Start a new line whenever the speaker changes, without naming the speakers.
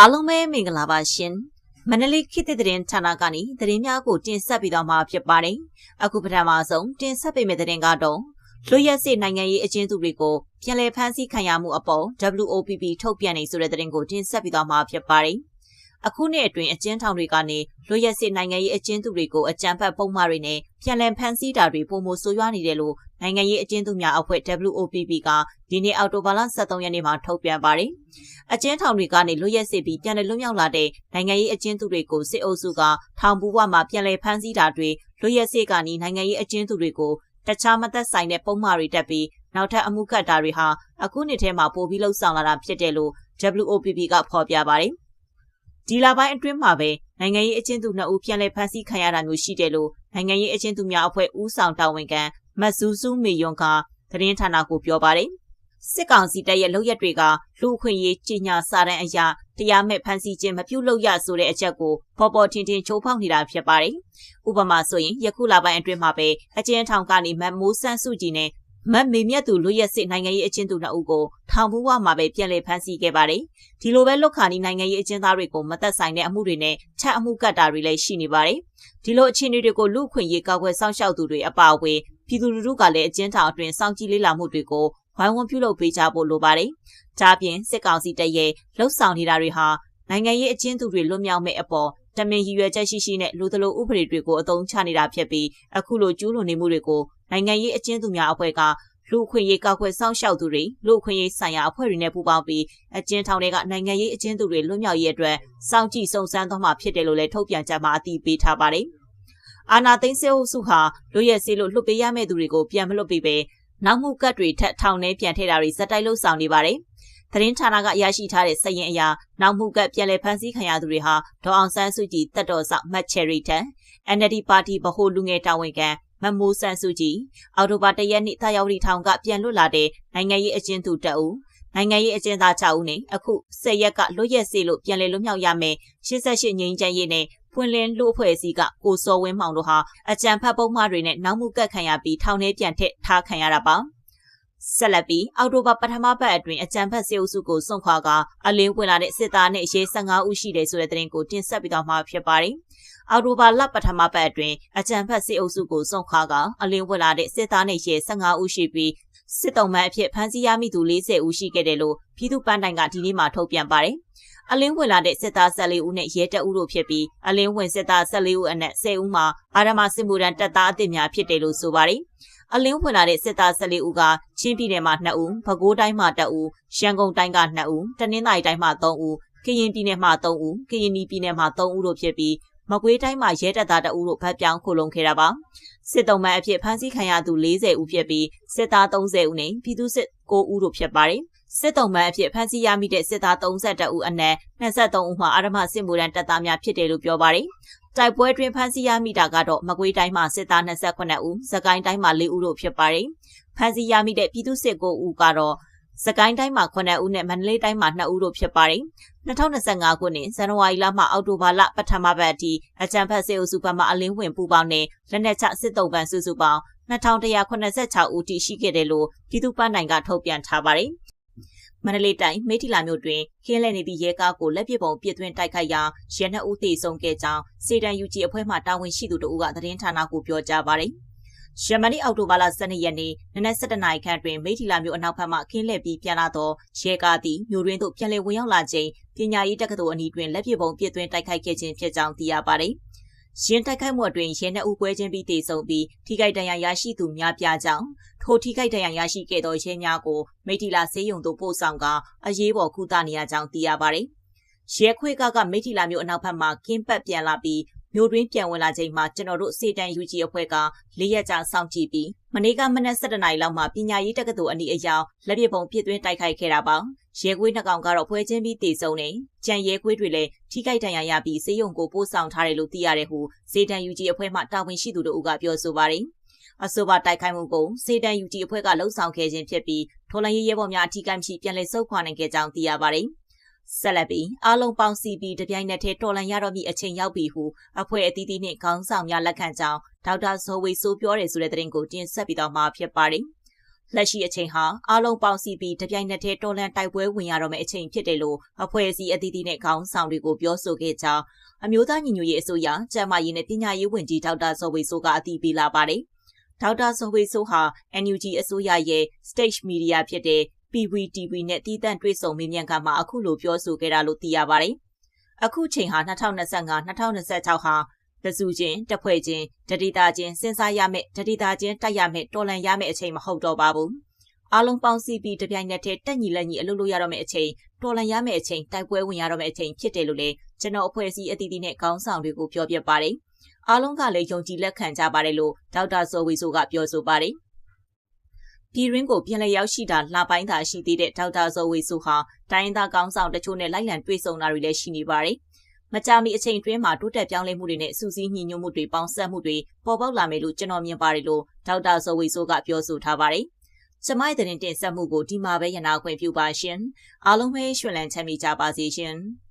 အားလုံးပဲမင်္ဂလာပါရှင်မန္တလေးခေတ်သစ်သတင်းဌာနကနေသတင်းများကိုတင်ဆက်ပေးသွားမှာဖြစ်ပါတယ်အခုပထမဆုံးတင်ဆက်ပေးမယ့်သတင်းကတော့လွတ်ရက်စစ်နိုင်ငံရေးအကျဉ်းသူတွေကိုပြန်လည်ဖမ်းဆီးခံရမှုအပေါ် WOPP ထုတ်ပြန်နေဆိုတဲ့သတင်းကိုတင်ဆက်ပေးသွားမှာဖြစ်ပါတယ်အခုနှစ်အတွင်းအကျဉ်းထောင်တွေကနေလွတ်ရက်စစ်နိုင်ငံရေးအကျဉ်းသူတွေကိုအကြမ်းဖက်ပုံမှားတွေနဲ့ပြန်လည်ဖမ်းဆီးတာတွေပုံမဆိုးရွားနေတယ်လို့ နိုင်ငံရေးအကျဉ်းသူများအဖွဲ့ WOPP ကဒီနေ့အောက်တိုဘာလ23ရက်နေ့မှာထုတ်ပြန်ပါတယ်။အကျဉ်းထောင်တွေကနေလွတ်ရက်စစ်ပြီးပြန်လည်လွတ်မြောက်လာတဲ့နိုင်ငံရေးအကျဉ်းသူတွေကိုစစ်အုပ်စုကထောင်ပူဝမှာပြန်လည်ဖမ်းဆီးတာတွေလွတ်ရက်စစ်ကနေနိုင်ငံရေးအကျဉ်းသူတွေကိုတခြားမသက်ဆိုင်တဲ့ပုံမှားတွေတက်ပြီးနောက်ထပ်အမှုခတ်တာတွေဟာအခုနှစ်ထဲမှာပိုပြီးလှုပ်ဆောင်လာတာဖြစ်တယ်လို့ WOPP ကဖော်ပြပါတယ်။ဒီလပိုင်းအတွင်းမှာပဲနိုင်ငံရေးအကျဉ်းသူနှစ်ဦးပြန်လည်ဖမ်းဆီးခံရတာမျိုးရှိတယ်လို့နိုင်ငံရေးအကျဉ်းသူများအဖွဲ့ဦးဆောင်တာဝန်ခံ မတ်ဇူးစုမေယွန်ကသတင်းဌာနကိုပြောပါတယ်စစ်ကောင်စီတပ်ရဲ့လုပ်ရက်တွေကလူအခွင့်ရေးကြီးညာစာတမ်းအရာတရားမဲ့ဖမ်းဆီးခြင်းမပြုလုပ်ရဆိုတဲ့အချက်ကိုပေါ်ပေါ်ထင်ထင်ချိုးဖောက်နေတာဖြစ်ပါတယ်။ဥပမာဆိုရင်ယခုလပိုင်းအတွင်းမှာပဲအကျဉ်းထောင်ကနေမတ်မိုးဆန်းစုကြည်နဲ့မတ်မေမြတ်သူလွတ်ရက်စစ်နိုင်ငံရေးအကျဉ်းသူနှစ်ဦးကိုထောင်ဘူးဝမှာပဲပြန်လည်ဖမ်းဆီးခဲ့ပါတယ်။ဒီလိုပဲလွတ်ခါနီနိုင်ငံရေးအကျဉ်းသားတွေကိုမသက်ဆိုင်တဲ့အမှုတွေနဲ့ချက်အမှုကတ်တာတွေလည်းရှိနေပါတယ်။ဒီလိုအခြေအနေတွေကိုလူခွင့်ရေးကောက်ွယ်စောင့်ရှောက်သူတွေအပါအဝင် ပြည်သူလူထုကလည်းအကျဉ်းထောင်အတွင်းစောင့်ကြည့်လေ့လာမှုတွေကိုဝိုင်းဝန်းပြုလုပ်ပေးကြဖို့လိုပါတယ်။ဒါပြင်စစ်ကောင်စီတပ်ရဲ့လှုပ်ဆောင်နေတာတွေဟာနိုင်ငံရေးအကျဉ်းသူတွေလွတ်မြောက်မဲ့အပေါ်တမင်ရည်ရွယ်ချက်ရှိရှိနဲ့လူသလိုဥပဒေတွေကိုအသုံးချနေတာဖြစ်ပြီးအခုလိုကျူးလွန်နေမှုတွေကိုနိုင်ငံရေးအကျဉ်းသူများအဖွဲ့ကလူခွင့်ရေးကောက်ွယ်စောင့်ရှောက်သူတွေလူခွင့်ရေးဆိုင်ရာအဖွဲ့တွေနဲ့ပူးပေါင်းပြီးအကျဉ်းထောင်တွေကနိုင်ငံရေးအကျဉ်းသူတွေလွတ်မြောက်ရေးအတွက်စောင့်ကြည့်စုံစမ်းသွားမှာဖြစ်တယ်လို့လည်းထုတ်ပြန်ချက်မှာအတည်ပြုထားပါတယ်။ အာနာသိန်းစေအုပ်စုဟာလူရဲစေးလို့လွတ်ပေးရမယ့်သူတွေကိုပြန်မလွတ်ပေးပဲနောက်မှုကတ်တွေထက်ထောင်ထဲပြန်ထည့်တာတွေဇက်တိုက်လှုပ်ဆောင်နေပါတယ်။သတင်းဌာနကရရှိထားတဲ့စည်ရင်အရာနောက်မှုကပြန်လည်ဖမ်းဆီးခံရသူတွေဟာဒေါအောင်ဆန်းစုကြည်တက်တော်ဆောင်မတ်ချယ်ရီတန် NLD ပါတီဗဟိုလူငယ်တာဝန်ခံမမိုးဆန်းစုကြည်အော်တိုဘာတရက်နေ့တာယောက်ရီထောင်ကပြန်လွတ်လာတဲ့နိုင်ငံရေးအကျဉ်းသူတအူနိုင်ငံရေးအကျဉ်းသား6ဦးနဲ့အခု10ရက်ကလွတ်ရက်စေလို့ပြန်လည်လွတ်မြောက်ရမယ်88ငိမ့်ချမ်းရေးနဲ့ ဖွင့်လင်းလူအဖွဲ့အစည်းကကိုစောဝင်းမောင်တို့ဟာအကြံဖတ်ပုံမှားတွေနဲ့နောက်မှုကတ်ခံရပြီးထောင်ထဲပြန်ထက်ထားခံရတာပါဆက်လက်ပြီးအော်တိုဘာပထမပတ်အတွင်းအကြံဖတ်စေအုပ်စုကိုစွန့်ခွာကအလင်းဝင်လာတဲ့စစ်သားနဲ့ရဲ15ဦးရှိတယ်ဆိုတဲ့သတင်းကိုတင်ဆက်ပေးသွားမှာဖြစ်ပါတယ်။အော်တိုဘာလပထမပတ်အတွင်းအကြံဖက်စစ်အုပ်စုကိုစုံခါကအလင်းဝက်လာတဲ့စစ်သားနဲ့ရဲ15ဦးရှိပြီးစစ်တုံးမှန်အဖြစ်ဖမ်းဆီးရမိသူ40ဦးရှိခဲ့တယ်လို့ပြည်သူ့ပန်းတိုင်ကဒီနေ့မှထုတ်ပြန်ပါတယ်။ အလင်းဝင်လာတဲ့စစ်သား14ဦးနဲ့ရဲတပ်ဦးတို့ဖြစ်ပြီးအလင်းဝင်စစ်သား14ဦးအနက်10ဦးမှာအာရမစစ်မှုရန်တပ်သားအသစ်များဖြစ်တယ်လို့ဆိုပါတယ်။အလင်းဝင်လာတဲ့စစ်သား14ဦးကချင်းပြည်နယ်မှာ2ဦး၊ပဲခူးတိုင်းမှာ2ဦး၊ရန်ကုန်တိုင်းက2ဦး၊တနင်္သာရီတိုင်းမှာ3ဦး၊ကရင်ပြည်နယ်မှာ3ဦး၊ကရင်ပြည်နယ်မှာ3ဦးတို့ဖြစ်ပြီးမကွေးတိုင်းမှာရဲတပ်သားတအုပ်တို့ဗတ်ပြောင်းခိုလုံခဲ့တာပါစစ်တုံးမှန်အဖြစ်ဖမ်းဆီးခံရသူ40ဦးဖြစ်ပြီးစစ်သား30ဦးနဲ့ပြည်သူစစ်9ဦးတို့ဖြစ်ပါတယ် စစ်တုံးမှန်အဖြစ်ဖမ်းဆီးရမိတဲ့စစ်သား32ဦးအနက်23ဦးမှာအာရမစစ်မှုရန်တပ်သားများဖြစ်တယ်လို့ပြောပါတယ်တိုက်ပွဲတွင်ဖမ်းဆီးရမိတာကတော့မကွေးတိုင်းမှာစစ်သား28ဦး၊စကိုင်းတိုင်းမှာ4ဦးတို့ဖြစ်ပါတယ်။ဖမ်းဆီးရမိတဲ့ပြည်သူစစ်9ဦးကတော့စကိုင်းတိုင်းမှာ9ဦးနဲ့မန္တလေးတိုင်းမှာ2ဦးတို့ဖြစ်ပါတယ်။2025ခုနှစ်ဇန်နဝါရီလမှအောက်တိုဘာလပထမပတ်အထိအကြံဖတ်စေအုပ်စုဘက်မှအလင်းဝင်ပူပေါင်းနဲ့လက်နက်ချစစ်တုံးပန်စုစုပေါင်း2186ဦးထိရှိခဲ့တယ်လို့ပြည်သူ့ပန်းတိုင်ကထုတ်ပြန်ထားပါတယ်။ မန္တလေးတိုင်းမိထီလာမြို့တွင်ခင်းလဲနေသည့်ရဲကားကိုလက်ပစ်ပုံပြစ်သွင်းတိုက်ခိုက်ရာရဲနှစ်ဦးသေဆုံးခဲ့ကြောင်းစေတံယူဂျီအဖွဲ့မှတာဝန်ရှိသူတို့ကသတင်းဌာနကိုပြောကြားပါတယ်။ယမနီအောက်တိုဘာလ12ရက်နေ့နနက်7:00နာရီခန့်တွင်မိထီလာမြို့အနောက်ဘက်မှခင်းလှည့်ပြီးပြန်လာသောရဲကားသည်မြို့တွင်သို့ပြန်လည်ဝင်ရောက်လာချိန်ပညာရေးတက္ကသိုလ်အနီးတွင်လက်ပစ်ပုံပစ်သွင်းတိုက်ခိုက်ခဲ့ခြင်းဖြစ်ကြောင်းသိရပါသည်။ ရင်တိုက်ခိုက်မှုအတွင်းရဲနှအုပ်ပွဲချင်းပြီးတည်ဆုံပြီးထိခိုက်ဒဏ်ရာရရှိသူများပြားကြောင်းထိုထိခိုက်ဒဏ်ရာရရှိခဲ့သောရဲများကိုမိထီလာဆေးရုံသို့ပို့ဆောင်ကအရေးပေါ်ကုသနေရကြောင်းသိရပါသည်။ရဲခွေကကမိထီလာမြို့အနောက်ဘက်မှကင်းပတ်ပြန်လာပြီး မြို့တွင်းပြန်ဝင်လာချိန်မှာကျွန်တော်တို့စေတန်ယူကြီးအဖွဲ့ကလေးရက်ကြာစောင့်ကြည့်ပြီးမနေ့ကမနက်7:00နာရီလောက်မှာပညာရေးတက္ကသိုလ်အနီးအယောင်လက်ပစ်ပုံပြစ်သွင်းတိုက်ခိုက်ခဲ့တာပါရဲခွေးနှကောင်ကတော့ဖွဲချင်းပြီးတည်ဆုံနေကြံရဲခွေးတွေလည်းထိခိုက်ဒဏ်ရာရပြီးစေယုံကိုပို့ဆောင်ထားတယ်လို့သိရတယ်ဟုစေတန်ယူကြီးအဖွဲ့မှတာဝန်ရှိသူတို့ကပြောဆိုပါတယ်အဆိုပါတိုက်ခိုက်မှုကိုစေတန်ယူတီအဖွဲ့ကလှုံ့ဆော်ခဲ့ခြင်းဖြစ်ပြီးထိုလန်ရေးရဲဘော်များအထူးကမ်းရှိပြန်လည်ဆုတ်ခွာနိုင်ခဲ့ကြောင်းသိရပါတယ်။ ဆက်လက်ပြီးအားလုံးပေါင်းစီပြီးတပြိုင်နက်တည်းတော်လန်ရတော့မည့်အချိန်ရောက်ပြီဟုအဖွဲ့အသီးသီးနှင့်ခေါင်းဆောင်များလက်ခံကြောင်းဒေါက်တာဇော်ဝေဆိုပြောတယ်ဆိုတဲ့သတင်းကိုတင်ဆက်ပြီးတော့မှာဖြစ်ပါတယ်လက်ရှိအချိန်ဟာအားလုံးပေါင်းစည်းပြီးတပြိုင်နက်တည်းတော်လန်တိုက်ပွဲဝင်ရတော့မယ့်အချိန်ဖြစ်တယ်လို့အဖွဲ့အစည်းအသီးသီးနဲ့ခေါင်းဆောင်တွေကိုပြောဆိုခဲ့ကြောင်းအမျိုးသားညီညွတ်ရေးအစိုးရကျန်းမာရေးနဲ့ပညာရေးဝန်ကြီးဒေါက်တာဇော်ဝေဆိုးကအတည်ပြုလာပါတယ်။ဒေါက်တာဇော်ဝေဆိုးဟာ NUG အစိုးရရဲ့ Stage Media ဖြစ်တဲ့ PVTV နဲ့တည်တံ့တွေ့ဆုံမေးမြန်းခန်းမှာအခုလိုပြောဆိုခဲ့တာလို့သိရပါတယ်။အခုချိန်ဟာ2025-2026ဟာတစုချင်းတစ်ဖွဲ့ချင်းတတိတာချင်းစဉ်းစားရမယ်တတိတာချင်းတိုက်ရမယ်တော်လန်ရမယ်အချိန်မဟုတ်တော့ပါဘူးအားလုံးပေါင်းစည်းပြီးတပြိုင်နက်တည်းတက်ညီလက်ညီအလုပ်လုပ်ရတော့မယ့်အချိန်တော်လန်ရမယ့်အချိန်တိုက်ပွဲဝင်ရတော့မယ့်အချိန်ဖြစ်တယ်လို့လည်းကျွန်တော်အဖွဲ့အစည်းအသီးသီးနဲ့ခေါင်းဆောင်တွေကိုပြောပြပါတယ်အားလုံးကလည်းယုံကြည်လက်ခံကြပါတယ်လို့ဒေါက်တာဇော်ဝေဆိုကပြောဆိုပါတယ် ပြည်ရင်းကိုပြန်လည်ရောက်ရှိတာလှပိုင်းသာရှိသေးတဲ့ဒေါက်တာဇော်ဝေဆိုဟာတိုင်းသားကောင်းဆောင်တချို့နဲ့လိုက်လံတွေ့ဆုံတာတွေလည်းရှိနေပါတယ်။မကြာမီအချိန်တွင်းမှာတိုးတက်ပြောင်းလဲမှုတွေနဲ့စူးစီးညီညွတ်မှုတွေပေါင်းစပ်မှုတွေပေါ်ပေါက်လာမယ်လို့ကျွန်တော်မြင်ပါတယ်လို့ဒေါက်တာဇော်ဝေဆိုးကပြောဆိုထားပါတယ်။ကျမရဲ့တင်တင်ဆက်မှုကိုဒီမှာပဲရနာခွင့်ပြုပါရှင်။အားလုံးပဲရွှင်လန်းချမ်းမြေကြပါစေရှင်။